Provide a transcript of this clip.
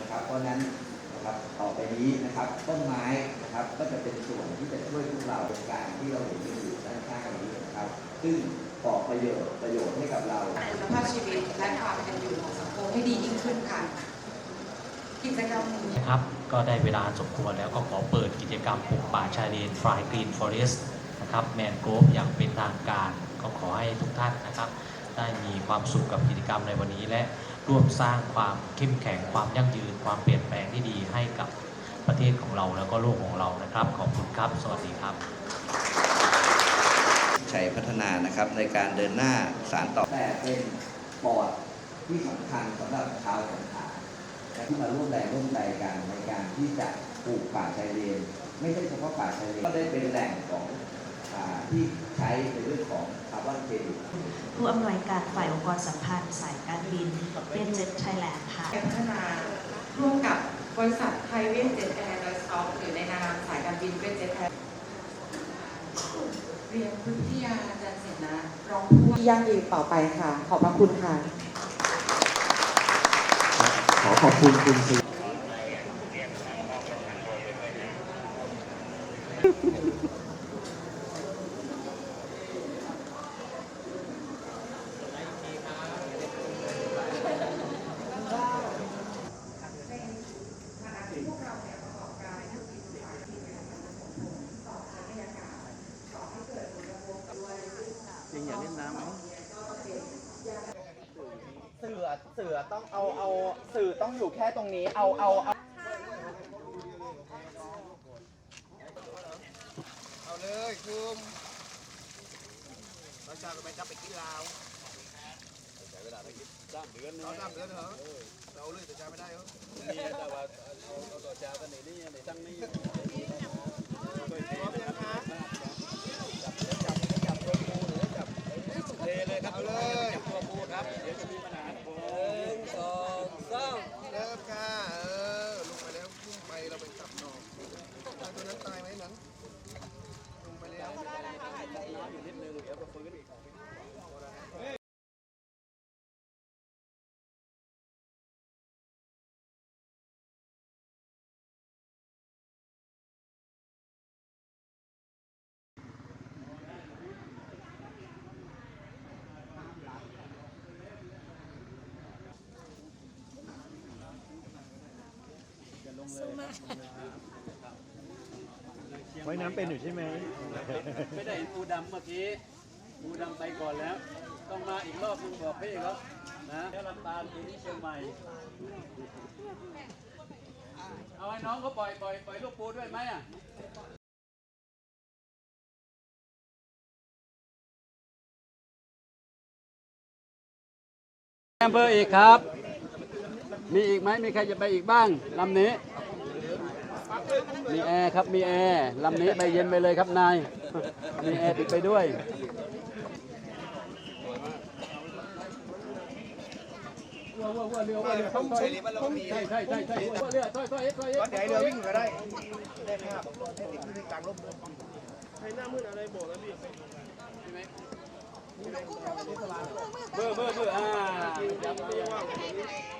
นะครับเพราะฉะนั้นนะครับต่อไปนี้นะครับต้นไม้นะครับก็จะเป็นส่วนที่จะช่วยพวกเราในการที่เราเห็นกันอยู่ด้านข้างนี้นะครับ ซึ่งก่อประโยชน์ประโยชน์ให้กับเราคุณภาพชีวิตและความเป็นอยู่ของสังคมให้ดียิ่งขึ้นค่ะกิจกรรมนี้นะครับก็ได้เวลาสมควรแล้วก็ขอเปิดกิจกรรมปลูกป่าชายเลนฟรายกรีนฟอเรสต์นะครับแมนโกรฟอย่างเป็นทางการก็ขอให้ทุกท่านนะครับ ได้มีความสุขกับกิจกรรมในวันนี้ และร่วมสร้างความเข้มแข็งความยั่งยืน ความเปลี่ยนแปลงที่ดีให้กับประเทศของเราแล้วก็โลกของเรานะครับ ขอบคุณครับ สวัสดีครับชัยพัฒนานะครับในการเดินหน้าสารต่อแต่เป็นปอดที่สำคัญสำหรับชาวสงขลาและที่มาร่วมแรงร่วมใจกันในการที่จะปลูกป่าชายเลนไม่ใช่เฉพาะป่าชายเลนก็ได้เป็นแหล่งของ ที่ใช้ในเรื่องของคาร์บอนเครดิตผู้อำนวยการฝ่ายองค์กรสัมพันธ์สายการบินเวียดเจ็ตไทยแลนด์ค่ะการพัฒนาร่วมกับบริษัทไทยเวสเจ็ตแอร์โดยสต็อกหรือในนามสายการบินเวสเจ็ตแอร์เรียนพุทธิยาจันทร์เสนารองผู้ว่าที่ยั่งยืนต่อไปค่ะ ขอบพระคุณค่ะ ขอขอบคุณคุณ เสือเสือต้องเอาเอาสื่อต้องอยู่แค่ตรงนี้เอาเอาเอาเอาเลยคุมเราจะไปจับไปกินลาวใช้เวลาไปกินสามเดือนเอาสามเดือนเหรอเราเลยแต่ใช้ไม่ได้เหรอนี่แต่ว่าเอาเอาต่อเจ้ากันนี่นี่ในตั้งนี่พร้อมยังคะจับจับจับตัวปูหรือจับเทเลยครับเอาเลยจับตัวปูครับเดี๋ยวจะมีปัญหาหนึ่งสองสามเริ่มค่ะเออลงไปแล้วพุ่งไปเราไปจับหนอกตัวนั้นตายไหมนั้น ลงไปแล้วอยู่นิดนึงเดี๋ยวก็ฟื้นอีก ว่ายน้ำเป็นอยู่ใช่ไหมไม่ได้เห็นปูดำเมื่อกี้ปูดำไปก่อนแล้ว ต้องมาอีกรอบนึงบอกพี่เขานะแล้วลำตาลปีนี้เชียงใหม่เอาให้น้องเขาปล่อยปล่อยปล่อยลูกปูด้วยไหมอะแอมเบอร์อีกครับ มีอีกไหมมีใครจะไปอีกบ้างลำนี้ มีแอร์ครับมีแอร์ลำนี้ไปเย็นไปเลยครับนายมีแอร์ติดไปด้วยวัววัววัวเรือวัวเรือต้องใช่ใช่ใช่ใช่ใช่เรือถอยถอยถอยวัดใหญ่เรือวิ่งก็ได้ได้ภาพให้ติดขึ้นกลางร่มให้หน้ามืดอะไรบอกแล้วพี่เบอร์เบอร์เบอร์อ่าจำได้